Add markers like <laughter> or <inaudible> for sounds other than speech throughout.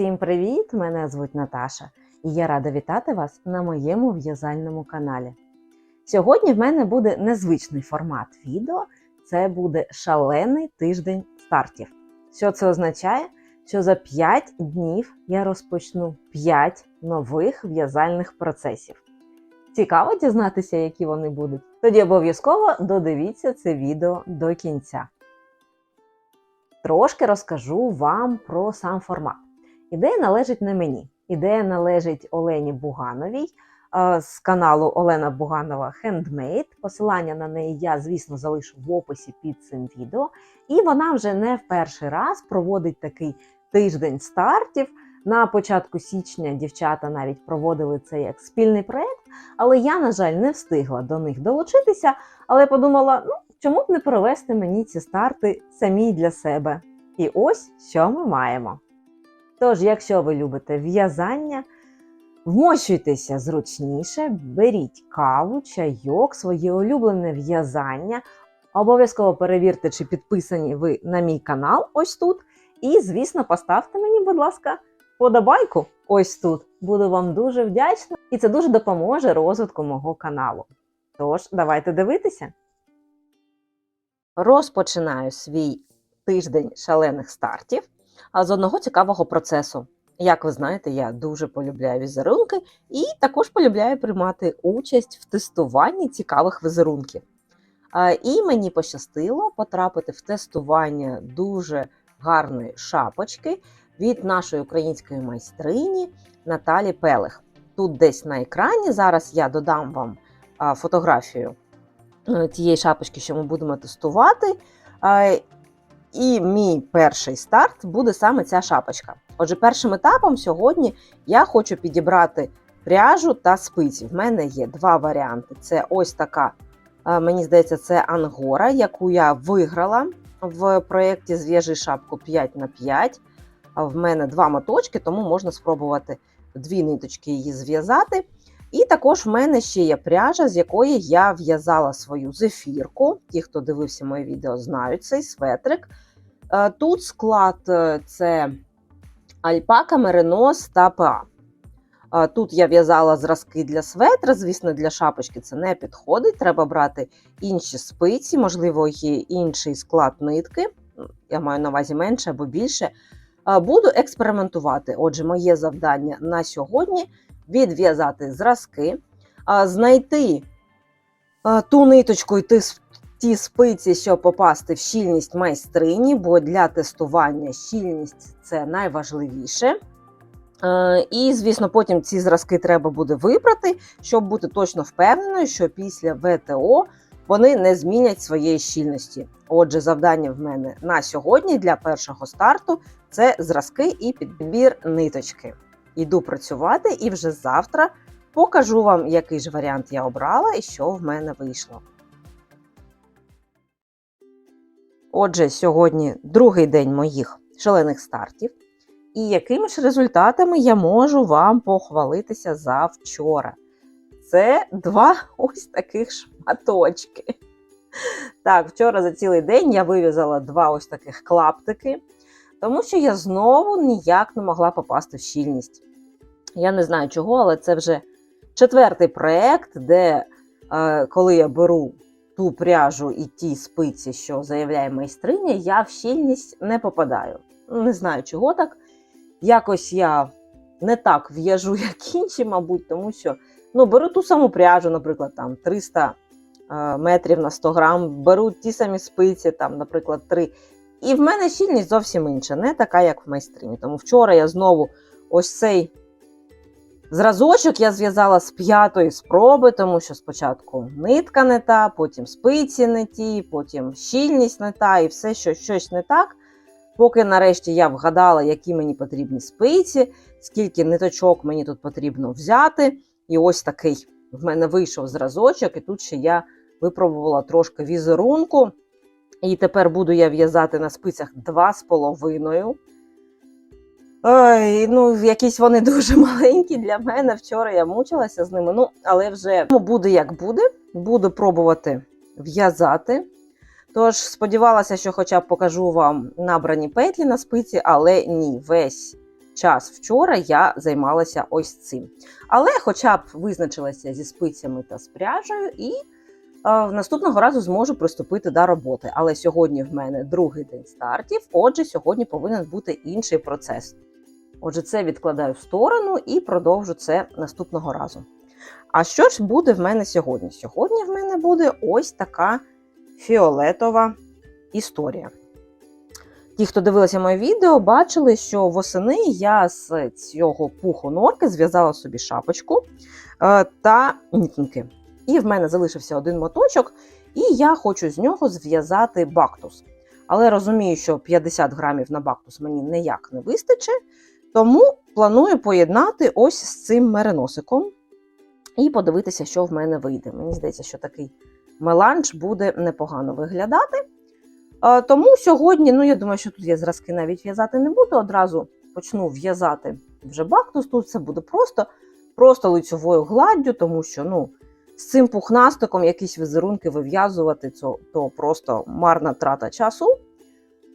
Всім привіт! Мене звуть Наташа, і я рада вітати вас на моєму в'язальному каналі. Сьогодні в мене буде незвичний формат відео. Це буде шалений тиждень стартів. Що це означає? Що за 5 днів я розпочну 5 нових в'язальних процесів. Цікаво дізнатися, які вони будуть? Тоді обов'язково додивіться це відео до кінця. Трошки розкажу вам про сам формат. Ідея належить не мені. Ідея належить Олені Бугановій е, з каналу Олена Буганова Handmade. Посилання на неї я, звісно, залишу в описі під цим відео. І вона вже не в перший раз проводить такий тиждень стартів. На початку січня дівчата навіть проводили це як спільний проєкт, але я, на жаль, не встигла до них долучитися. Але подумала, ну чому б не провести мені ці старти самі для себе? І ось що ми маємо. Тож, якщо ви любите в'язання, вмощуйтеся зручніше, беріть каву, чайок, своє улюблене в'язання. Обов'язково перевірте, чи підписані ви на мій канал ось тут. І, звісно, поставте мені, будь ласка, подобайку ось тут. Буду вам дуже вдячна, і це дуже допоможе розвитку мого каналу. Тож, давайте дивитися. Розпочинаю свій тиждень шалених стартів а з одного цікавого процесу. Як ви знаєте, я дуже полюбляю візерунки і також полюбляю приймати участь в тестуванні цікавих візерунків. І мені пощастило потрапити в тестування дуже гарної шапочки від нашої української майстрині Наталі Пелех. Тут десь на екрані зараз я додам вам фотографію е, тієї шапочки, що ми будемо тестувати. І мій перший старт буде саме ця шапочка. Отже, першим етапом сьогодні я хочу підібрати пряжу та спиці. В мене є два варіанти: це ось така, е, мені здається, це ангора, яку я виграла в проєкті Зв'яжи шапку 5 на 5 В мене два моточки, тому можна спробувати дві ниточки її зв'язати. І також в мене ще є пряжа, з якої я в'язала свою зефірку. Ті, хто дивився моє відео, знають цей светрик. Е, тут склад е, це альпака, меринос та ПА. Е, тут я в'язала зразки для светра, звісно, для шапочки це не підходить. Треба брати інші спиці, можливо, є інший склад нитки. Я маю на увазі менше або більше. Буду експериментувати. Отже, моє завдання на сьогодні відв'язати зразки, знайти ту ниточку і ті спиці, щоб попасти в щільність майстрині, бо для тестування щільність це найважливіше. І, звісно, потім ці зразки треба буде вибрати, щоб бути точно впевненою, що після ВТО вони не змінять своєї щільності. Отже, завдання в мене на сьогодні для першого старту це зразки і підбір ниточки. Йду працювати і вже завтра покажу вам, який ж варіант я обрала і що в мене вийшло. Отже, сьогодні другий день моїх шалених стартів. І якими ж результатами я можу вам похвалитися за вчора? Це два <laughs> ось таких шматочки. Так, вчора за цілий день я вив'язала два ось таких клаптики, тому що я знову ніяк не могла попасти в щільність. Я не знаю чого, але це вже четвертий проєкт, де е, коли я беру ту пряжу і ті спиці, що заявляє майстриня, я в щільність не попадаю. Не знаю, чого так. Якось я не так в'яжу, <laughs> як інші, мабуть, тому що ну, беру ту саму пряжу, наприклад, там 300 е, метрів на 100 грам, беру ті самі спиці, там, наприклад, 3. І в мене щільність зовсім інша, не така, як в майстрині. Тому вчора я знову ось цей Зразочок я зв'язала з п'ятої спроби, тому що спочатку нитка не та, потім спиці не ті, потім щільність не та і все що щось не так. Поки нарешті я вгадала, які мені потрібні спиці, скільки ниточок мені тут потрібно взяти. І ось такий в мене вийшов зразочок, і тут ще я випробувала трошки візерунку. І тепер буду я в'язати на спицях 2,5. Ой, ну, якісь вони <laughs> дуже маленькі для мене. Вчора я мучилася з ними. Ну, але вже буде як буде. Буду пробувати в'язати. Тож, сподівалася, що хоча б покажу вам набрані петлі на спиці, але ні, весь час вчора я займалася ось цим. Але хоча б визначилася зі спицями та з пряжею, і е, наступного разу зможу приступити до роботи. Але сьогодні в мене другий день стартів, отже, сьогодні повинен бути інший процес. Отже, це відкладаю в сторону і продовжу це наступного разу. А що ж буде в мене сьогодні? Сьогодні в мене буде ось така фіолетова історія. Ті, хто дивилися моє відео, бачили, що восени я з цього пуху норки зв'язала собі шапочку е, та нітинки. І в мене залишився один моточок, і я хочу з нього зв'язати бактус. Але розумію, що 50 грамів на бактус мені ніяк не вистачить, тому планую поєднати ось з цим мериносиком і подивитися, що в мене вийде. Мені здається, що такий меланж буде непогано виглядати. Е, Тому сьогодні, ну я думаю, що тут я зразки навіть в'язати не буду. Одразу почну в'язати вже бактус. Тут це буде просто просто лицьовою гладдю, тому що ну, з цим пухнастиком якісь візерунки вив'язувати, то просто марна трата часу.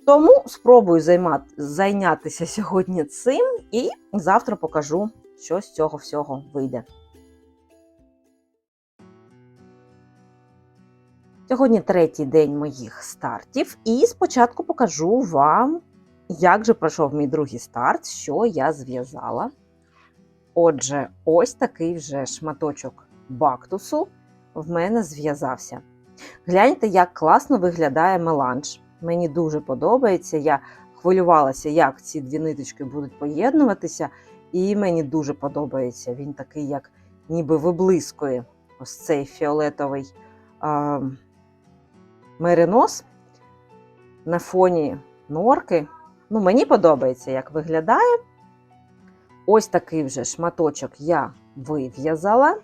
Тому спробую займати, зайнятися сьогодні цим і завтра покажу, що з цього всього вийде. Сьогодні третій день моїх стартів, і спочатку покажу вам, як же пройшов мій другий старт, що я зв'язала. Отже, ось такий вже шматочок бактусу в мене зв'язався. Гляньте, як класно виглядає меланж. Мені дуже подобається. Я хвилювалася, як ці дві ниточки будуть поєднуватися, і мені дуже подобається. Він такий, як ніби виблискує ось цей фіолетовий. А, меринос на фоні норки. Ну, Мені подобається, як виглядає. Ось такий вже шматочок я вив'язала.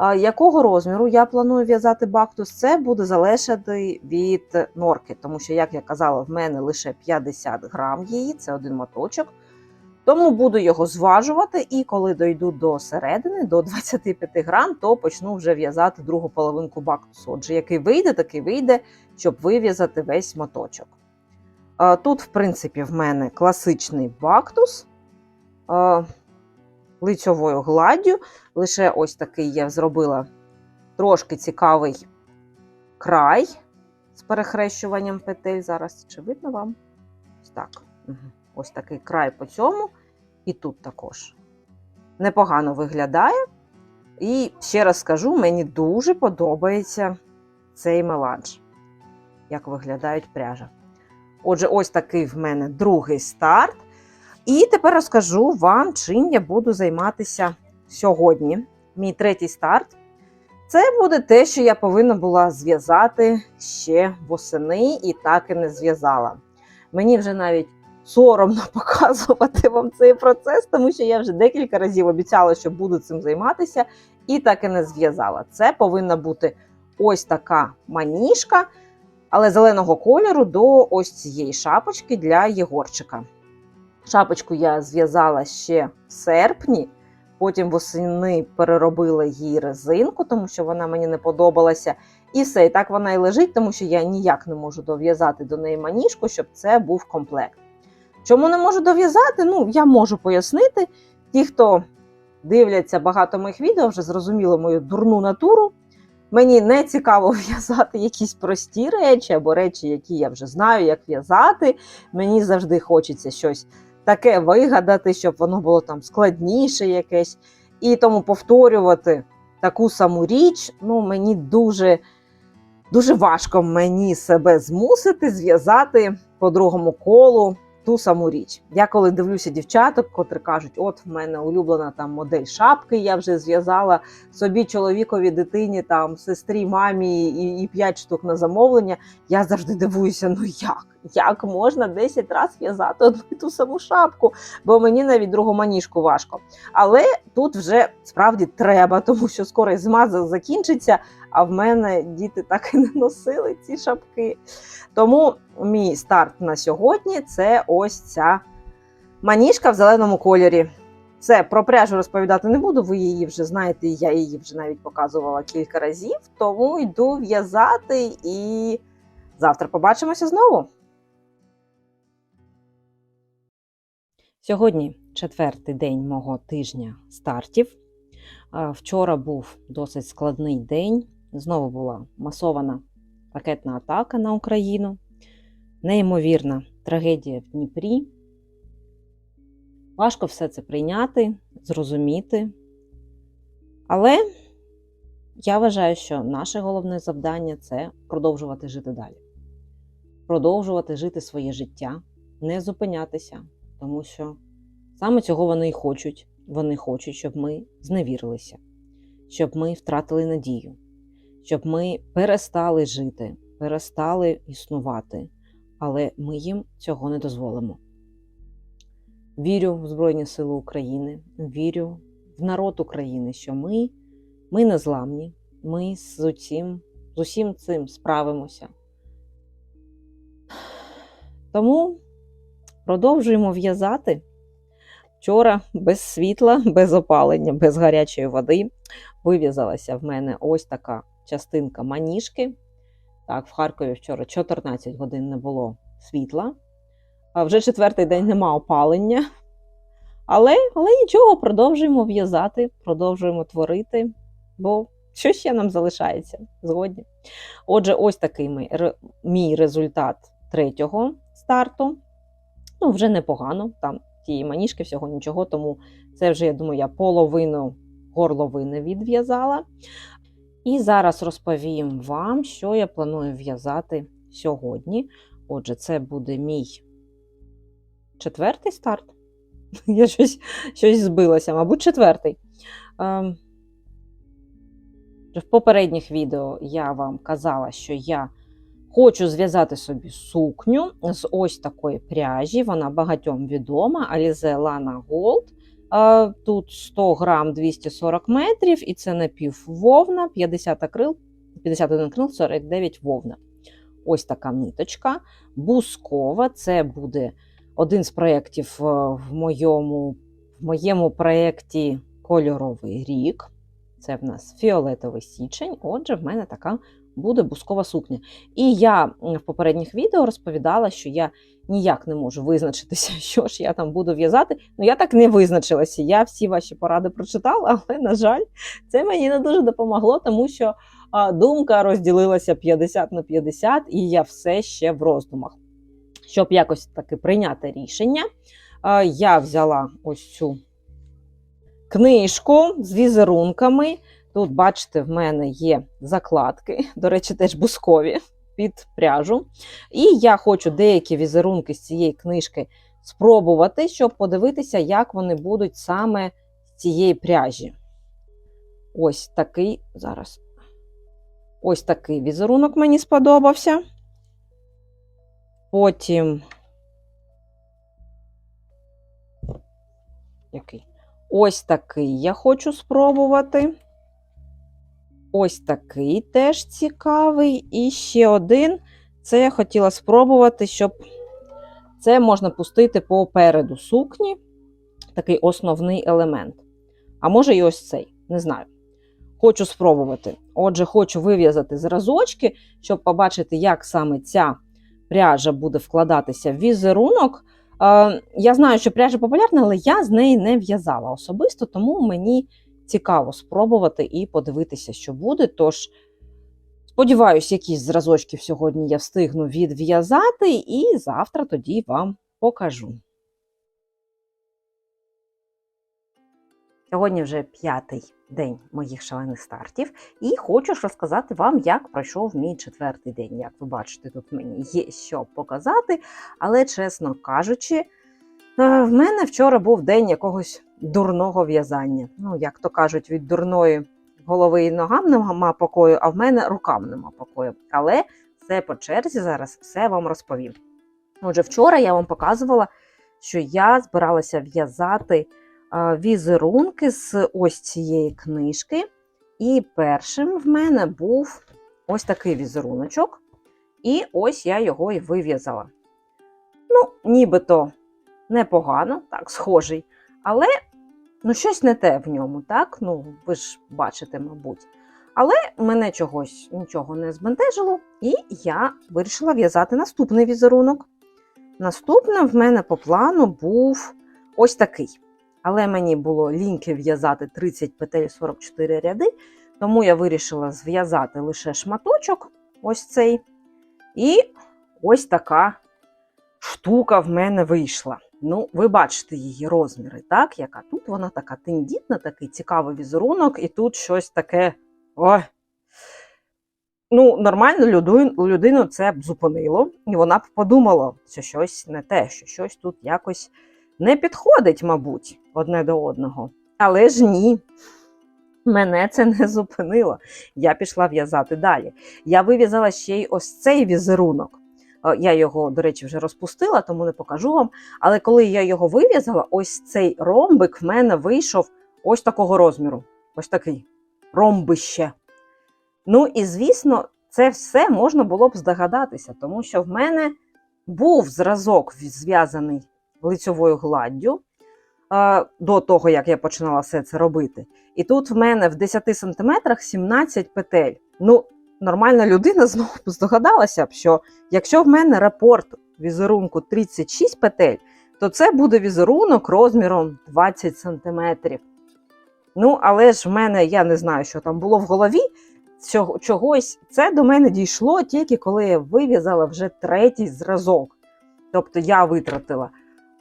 Якого розміру я планую в'язати бактус, це буде залежати від норки, тому що, як я казала, в мене лише 50 грам її, це один моточок. Тому буду його зважувати, і коли дойду до середини, до 25 грам, то почну вже в'язати другу половинку бактусу. Отже, який вийде, такий вийде, щоб вив'язати весь моточок. Тут, в принципі, в мене класичний бактус лицьовою гладдю. Лише ось такий я зробила трошки цікавий край з перехрещуванням петель. Зараз чи видно вам? Ось так. Ось такий край по цьому, і тут також. Непогано виглядає. І ще раз скажу, мені дуже подобається цей меланж, як виглядають пряжа. Отже, ось такий в мене другий старт. І тепер розкажу вам, чим я буду займатися сьогодні. Мій третій старт. Це буде те, що я повинна була зв'язати ще восени, і так і не зв'язала. Мені вже навіть соромно <laughs> показувати вам цей процес, тому що я вже декілька разів обіцяла, що буду цим займатися, і так і не зв'язала. Це повинна бути ось така маніжка, але зеленого кольору до ось цієї шапочки для Єгорчика. Шапочку я зв'язала ще в серпні, потім восени переробила її резинку, тому що вона мені не подобалася. І все, і так вона і лежить, тому що я ніяк не можу дов'язати до неї маніжку, щоб це був комплект. Чому не можу дов'язати? Ну, я можу пояснити. Ті, хто дивляться багато моїх відео, вже зрозуміли мою дурну натуру. Мені не цікаво <laughs> в'язати якісь прості речі або речі, які я вже знаю, як в'язати. Мені завжди хочеться щось таке вигадати, щоб воно було там складніше якесь. І тому повторювати таку саму річ, ну, мені дуже дуже важко мені себе змусити зв'язати по другому колу ту саму річ. Я коли дивлюся дівчаток, котрі кажуть, от в мене улюблена там модель шапки, я вже зв'язала собі чоловікові дитині, там сестрі, мамі і, і 5 штук на замовлення. Я завжди дивуюся, ну як? Як можна 10 разів в'язати одну ту саму шапку, бо мені навіть другу маніжку важко. Але тут вже справді треба, тому що скоро зима закінчиться, а в мене діти так і не носили ці шапки. Тому мій старт на сьогодні це ось ця маніжка в зеленому кольорі. Це про пряжу розповідати не буду, ви її вже знаєте, я її вже навіть показувала кілька разів, тому йду в'язати і завтра побачимося знову. Сьогодні четвертий день мого тижня стартів. Вчора був досить складний день. Знову була масована ракетна атака на Україну, неймовірна трагедія в Дніпрі. Важко все це прийняти, зрозуміти. Але я вважаю, що наше головне завдання це продовжувати жити далі, продовжувати жити своє життя, не зупинятися, тому що саме цього вони і хочуть. Вони хочуть, щоб ми зневірилися, щоб ми втратили надію, щоб ми перестали жити, перестали існувати, але ми їм цього не дозволимо. Вірю в Збройні Сили України, вірю в народ України, що ми, ми незламні, ми з усім, з усім цим справимося. Тому продовжуємо в'язати. Вчора без світла, без опалення, без гарячої води вив'язалася в мене ось така частинка маніжки. Так, в Харкові вчора 14 годин не було світла. А вже четвертий день нема опалення. Але, але нічого, продовжуємо в'язати, продовжуємо творити, бо що ще нам залишається згодні. Отже, ось такий мій, мій результат третього старту. Ну, вже непогано. Там тієї маніжки, всього нічого, тому це вже, я думаю, я половину горловини відв'язала. І зараз розповім вам, що я планую в'язати сьогодні. Отже, це буде мій четвертий старт. <laughs> Я щось щось збилася, мабуть, четвертий. Ем, в попередніх відео я вам казала, що я хочу зв'язати собі сукню з ось такої пряжі. Вона багатьом відома. Alize Lana Gold. Тут 100 грам 240 метрів, і це напіввовна, 50 акрил, 51 акрил, 49 вовна. Ось така ниточка. Бускова це буде один з проєктів в моєму, в моєму проєкті Кольоровий рік. Це в нас фіолетовий січень. Отже, в мене така буде бускова сукня. І я в попередніх відео розповідала, що я ніяк не можу визначитися, <laughs> що ж я там буду в'язати. Ну, я так не визначилася. Я всі ваші поради прочитала, <laughs> але, на жаль, це мені не дуже допомогло, тому що думка розділилася 50 на 50, і я все ще в роздумах. Щоб якось таки прийняти рішення, я взяла ось цю книжку з візерунками. Тут, бачите, в мене є закладки, до речі, теж бускові під пряжу. І я хочу деякі візерунки з цієї книжки спробувати, щоб подивитися, як вони будуть саме з цієї пряжі. Ось такий зараз. Ось такий візерунок мені сподобався. Потім. Який? Ось такий я хочу спробувати. Ось такий теж цікавий. І ще один. Це я хотіла спробувати, щоб це можна пустити попереду сукні, такий основний елемент. А може, і ось цей, не знаю. Хочу спробувати. Отже, хочу вив'язати зразочки, щоб побачити, як саме ця пряжа буде вкладатися в візерунок. Я знаю, що пряжа популярна, але я з неї не в'язала особисто, тому мені цікаво спробувати і подивитися, що буде. Тож, сподіваюсь, якісь зразочки сьогодні я встигну відв'язати, і завтра тоді вам покажу. Сьогодні вже п'ятий день моїх шалених стартів, і хочу ж розказати вам, як пройшов мій четвертий день. Як ви бачите, тут мені є що показати, але, чесно кажучи, в мене вчора був день якогось дурного в'язання. Ну, як то кажуть, від дурної голови і ногам нема покою, а в мене рукам нема покою. Але все по черзі зараз все вам розповім. Отже, вчора я вам показувала, що я збиралася в'язати візерунки з ось цієї книжки. І першим в мене був ось такий візеруночок. І ось я його і вив'язала. Ну, нібито непогано, так, схожий. Але ну, щось не те в ньому, так? Ну, ви ж бачите, мабуть. Але мене чогось нічого не збентежило, і я вирішила в'язати наступний візерунок. Наступним в мене по плану був ось такий. Але мені було ліньки в'язати 30 петель 44 ряди, тому я вирішила зв'язати лише шматочок, ось цей. І ось така штука в мене вийшла. Ну, ви бачите її розміри, так? Яка тут вона така тендітна, такий цікавий візерунок, і тут щось таке. Ой. Ну, нормально людину, це б зупинило, і вона б подумала, що щось не те, що щось тут якось не підходить, мабуть, одне до одного. Але ж ні. Мене це не зупинило. Я пішла в'язати далі. Я вив'язала ще й ось цей візерунок. Е, Я його, до речі, вже розпустила, тому не покажу вам. Але коли я його вив'язала, ось цей ромбик в мене вийшов ось такого розміру. Ось такий ромбище. Ну і звісно, це все можна було б здогадатися, тому що в мене був зразок зв'язаний лицьовою гладдю е, до того, як я починала все це робити. І тут в мене в 10 сантиметрах 17 петель. Ну, нормальна людина знову здогадалася б, що якщо в мене рапорт візерунку 36 петель, то це буде візерунок розміром 20 сантиметрів. Ну, але ж в мене, я не знаю, що там було в голові. Чогось це до мене дійшло тільки коли я вив'язала вже третій зразок. Тобто я витратила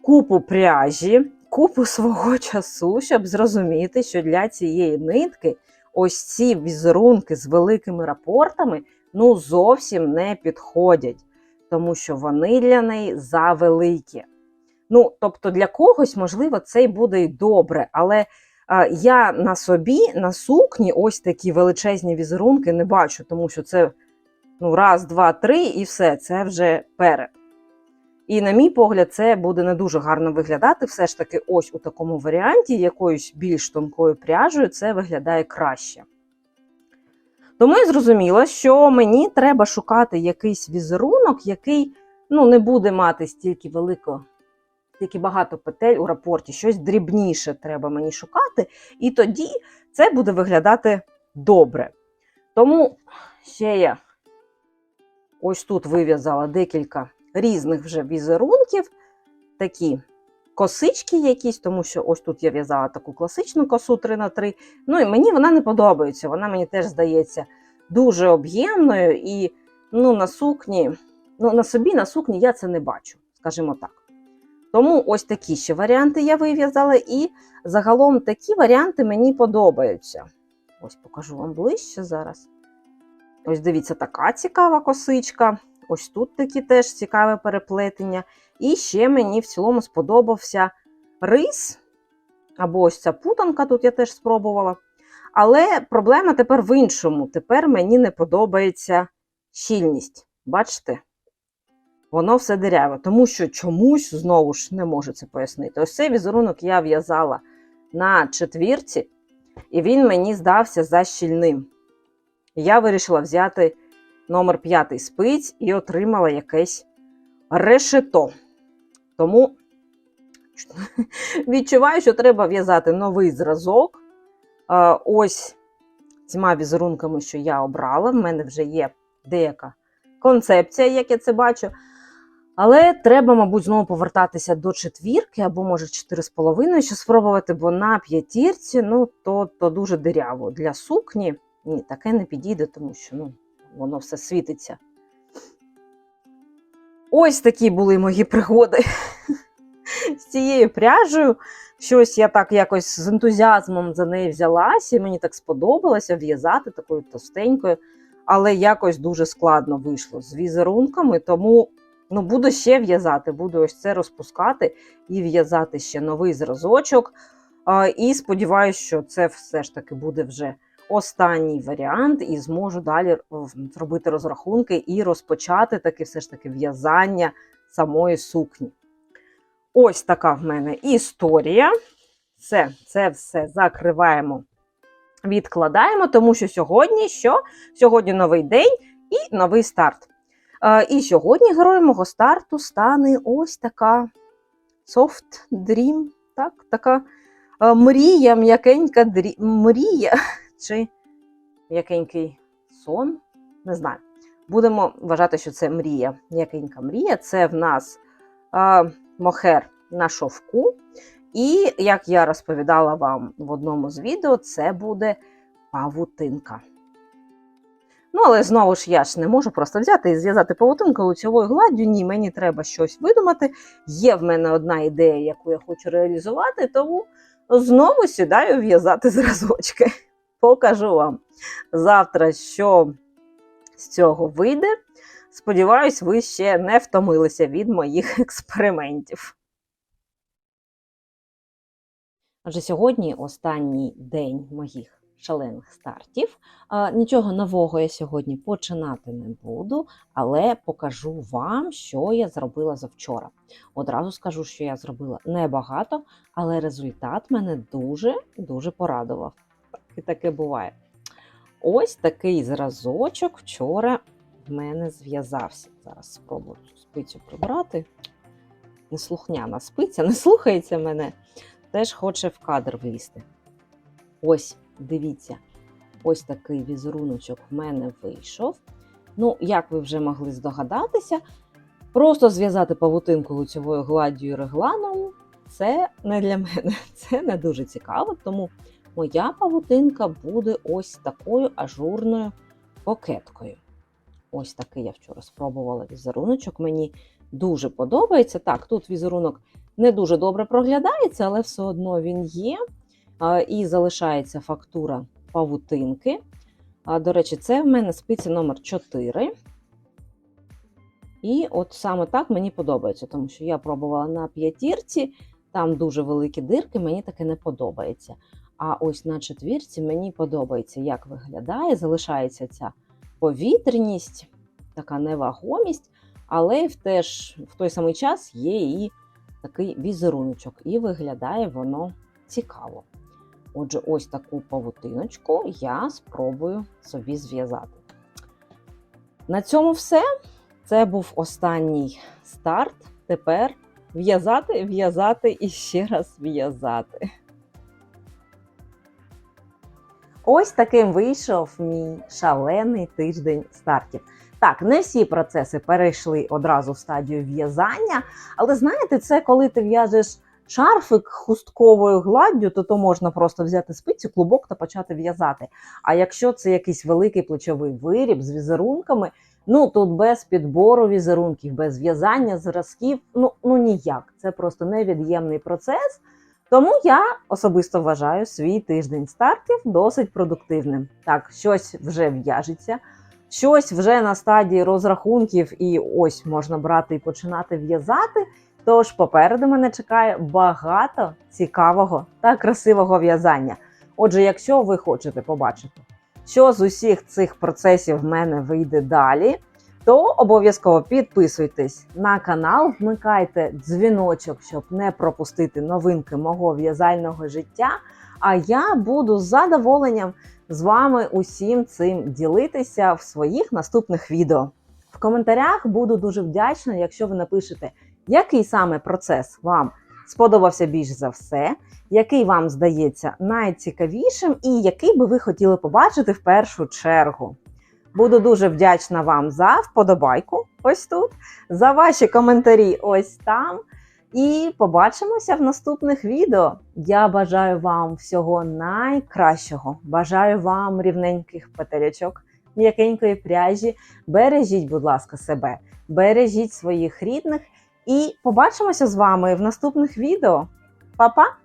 купу пряжі, купу свого часу, щоб зрозуміти, що для цієї нитки ось ці візерунки з великими рапортами ну зовсім не підходять, тому що вони для неї завеликі. Ну, тобто, для когось, можливо, це й буде й добре, але а, я на собі, на сукні, ось такі величезні візерунки не бачу, тому що це ну, раз, два, три, і все, це вже перед. І, на мій погляд, це буде не дуже гарно виглядати. Все ж таки, ось у такому варіанті, якоюсь більш тонкою пряжею, це виглядає краще. Тому я зрозуміла, що мені треба шукати якийсь візерунок, який ну, не буде мати стільки великого, стільки багато петель у рапорті, щось дрібніше треба мені шукати, і тоді це буде виглядати добре. Тому ще я ось тут вив'язала декілька різних вже візерунків, такі косички якісь, тому що ось тут я в'язала таку класичну косу 3 на 3 Ну і мені вона не подобається. Вона мені теж здається дуже об'ємною і ну, на сукні, ну, на собі на сукні я це не бачу, скажімо так. Тому ось такі ще варіанти я вив'язала, і загалом такі варіанти мені подобаються. Ось покажу вам ближче зараз. Ось дивіться, така цікава косичка. Ось тут такі теж цікаве переплетення. І ще мені в цілому сподобався рис, або ось ця путанка, тут я теж спробувала. Але проблема тепер в іншому. Тепер мені не подобається щільність. Бачите? Воно все диряве, тому що чомусь знову ж не можу це пояснити. Ось цей візерунок я в'язала на четвірці, і він мені здався защільним. Я вирішила взяти номер 5 спиць і отримала якесь решето. Тому <laughs> відчуваю, що треба в'язати новий зразок. Ось цими візерунками, що я обрала. В мене вже є деяка концепція, як я це бачу. Але треба, мабуть, знову повертатися до четвірки, або, може, 4,5, щоб спробувати, бо на п'ятірці, ну, то, то дуже диряво. Для сукні ні, таке не підійде, тому що ну, воно все світиться. Ось такі були мої пригоди <laughs> з цією пряжею. Щось я так якось з ентузіазмом за неї взялася, і мені так сподобалося в'язати такою товстенькою, але якось дуже складно вийшло з візерунками, тому ну, буду ще в'язати, буду ось це розпускати і в'язати ще новий зразочок. І сподіваюся, що це все ж таки буде вже останній варіант, і зможу далі зробити розрахунки і розпочати таки все ж таки в'язання самої сукні. Ось така в мене історія. Все, це все закриваємо, відкладаємо, тому що сьогодні що? Сьогодні новий день і новий старт. Е, І сьогодні героєм мого старту стане ось така soft dream, так? така е, мрія, м'якенька дрі... мрія чи м'якенький сон. Не знаю. Будемо вважати, що це мрія. М'якенька мрія. Це в нас е, мохер на шовку. І як я розповідала вам в одному з відео, це буде павутинка. Ну, але знову ж я ж не можу просто взяти і зв'язати павутинку лицьовою гладдю. Ні, мені треба щось видумати. Є в мене одна ідея, яку я хочу реалізувати, тому знову сідаю в'язати зразочки. Покажу вам завтра, що з цього вийде. Сподіваюсь, ви ще не втомилися від моїх <laughs> експериментів. Отже, сьогодні останній день моїх шалених стартів. Нічого нового я сьогодні починати не буду, але покажу вам, що я зробила завчора. Одразу скажу, що я зробила небагато, але результат мене дуже дуже порадував. Таке буває. Ось такий зразочок вчора в мене зв'язався. Зараз спробую цю спицю прибрати. Неслухняна спиця, не слухається мене, теж хоче в кадр влізти. Ось, дивіться, ось такий візеруночок в мене вийшов. Ну, як ви вже могли здогадатися, просто зв'язати павутинку лицьовою гладдю і регланом це не для мене, <laughs> це не дуже цікаво, тому моя павутинка буде ось такою ажурною кокеткою. Ось такий я вчора спробувала візеруночок. Мені дуже подобається. Так, тут візерунок не дуже добре проглядається, але все одно він є. І залишається фактура павутинки. До речі, це в мене спиці номер 4. І от саме так мені подобається, тому що я пробувала на п'ятірці, там дуже великі дирки, мені таке не подобається. А ось на четвірці мені подобається, як виглядає, залишається ця повітряність, така невагомість, але в, теж, в той самий час є і такий візеруночок, і виглядає воно цікаво. Отже, ось таку павутиночку я спробую собі зв'язати. На цьому все. Це був останній старт. Тепер в'язати, в'язати і ще раз в'язати. Ось таким вийшов мій шалений тиждень стартів. Так, не всі процеси перейшли одразу в стадію в'язання, але знаєте, це коли ти в'яжеш шарфик хустковою гладдю, то то можна просто взяти спицю, клубок та почати в'язати. А якщо це якийсь великий плечовий виріб з візерунками, ну тут без підбору візерунків, без в'язання зразків, ну, ну ніяк. Це просто невід'ємний процес. Тому я особисто вважаю свій тиждень стартів досить продуктивним. Так, щось вже в'яжеться, щось вже на стадії розрахунків, і ось можна брати і починати в'язати. Тож попереду мене чекає багато цікавого та красивого в'язання. Отже, якщо ви хочете побачити, що з усіх цих процесів в мене вийде далі, то обов'язково підписуйтесь на канал, вмикайте дзвіночок, щоб не пропустити новинки мого в'язального життя. А я буду з задоволенням з вами усім цим ділитися в своїх наступних відео. В коментарях буду дуже вдячна, якщо ви напишете, який саме процес вам сподобався більш за все, який вам здається найцікавішим, і який би ви хотіли побачити в першу чергу. Буду дуже вдячна вам за вподобайку ось тут, за ваші коментарі ось там. І побачимося в наступних відео. Я бажаю вам всього найкращого. Бажаю вам рівненьких петелячок, м'якенької пряжі. Бережіть, будь ласка, себе, бережіть своїх рідних. І побачимося з вами в наступних відео. Па-па!